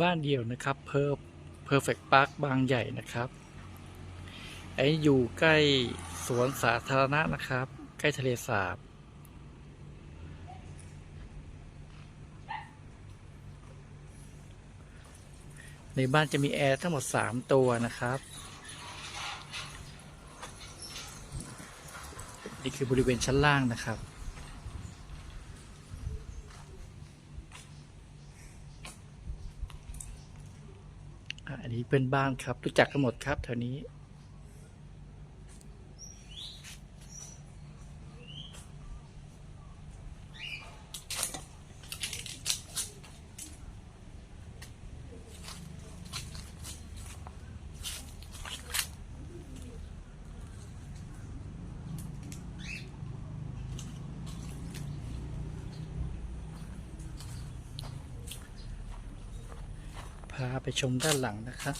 บ้านเดี่ยวนะครับเพอร์เพอร์เฟกต์พาร์คบางใหญ่นะครับไอ้อยู่ใกล้สวนสาธารณะนะครับ ใกล้ทะเลสาบในบ้านจะมีแอร์ทั้งหมด 3 ตัวนะครับ นี่คือบริเวณชั้นล่างนะครับ อันนี้เป็นบ้านครับ รู้จักกันหมดครับแถวนี้าไปชมด้านหลังนะครับ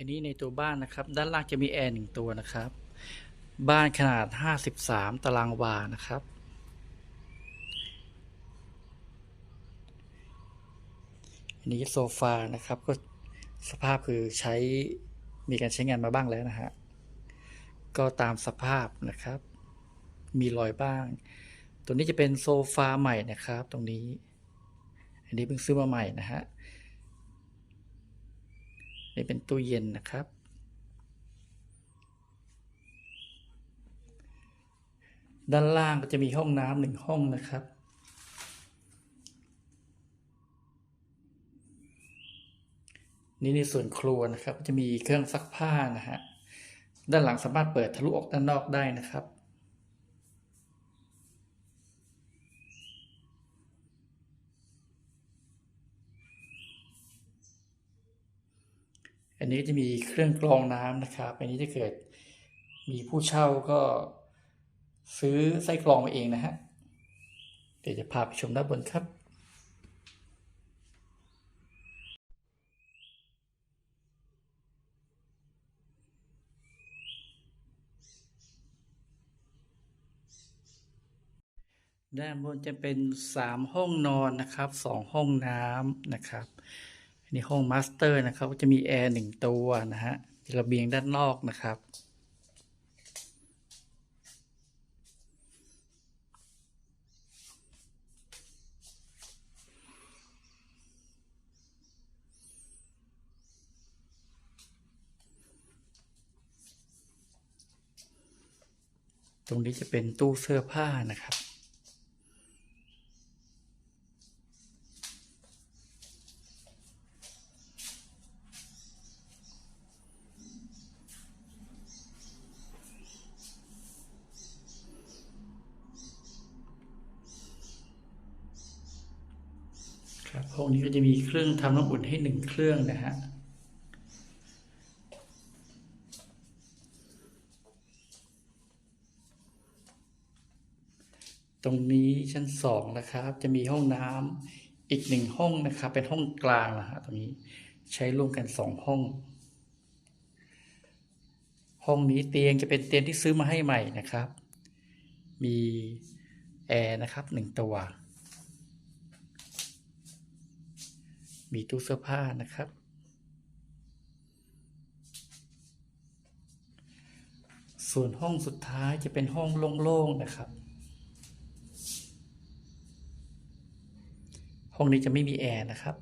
อันนี้ในตัวบ้านนะครับ ด้านล่างจะมีแอร์หนึ่งตัวนะครับ บ้านขนาด 53 ตารางวานะครับ อันนี้โซฟานะครับก็ สภาพคือใช้มีการใช้งานมาบ้างแล้วนะฮะ ก็ตามสภาพนะครับ มีรอยบ้าง ตัวนี้จะเป็นโซฟาใหม่นะครับ ตรงนี้ อันนี้เพิ่งซื้อมาใหม่นะฮะ นี่เป็นตู้เย็นนะครับ ด้านล่างก็จะมีห้องน้ำหนึ่งห้องนะครับ นี่ในส่วนครัวนะครับจะมีเครื่องซักผ้านะฮะด้านหลังสามารถเปิดทะลุออกด้านนอกได้นะครับ อันนี้จะมีเครื่องกรองน้ำนะครับ อันนี้ถ้าเกิดมีผู้เช่าก็ซื้อไส้กรองมาเองนะฮะ เดี๋ยวจะพาไปชมด้านบนครับ ด้านบนจะเป็นสามห้องนอนนะครับสองห้องน้ำนะครับอันนี้ห้องมาสเตอร์นะครับจะมีแอร์หนึ่งตัวนะฮะระเบียงด้านนอกนะครับ ตรงนี้จะเป็นตู้เสื้อผ้านะครับ ห้องนี้ก็จะมีเครื่องทำน้ำอุ่นให้หนึ่งเครื่องนะฮะตรงนี้ชั้นสองนะครับ จะมีห้องน้ำอีกหนึ่งห้องนะครับ เป็นห้องกลางนะฮะตรงนี้ใช้ร่วมกันสองห้อง ห้องนี้เตียงจะเป็นเตียงที่ซื้อมาให้ใหม่นะครับ มีแอร์นะครับหนึ่งตัว มีตู้เสื้อผ้านะครับ ส่วนห้องสุดท้ายจะเป็นห้องโล่งๆนะครับ ห้องนี้จะไม่มีแอร์นะครับ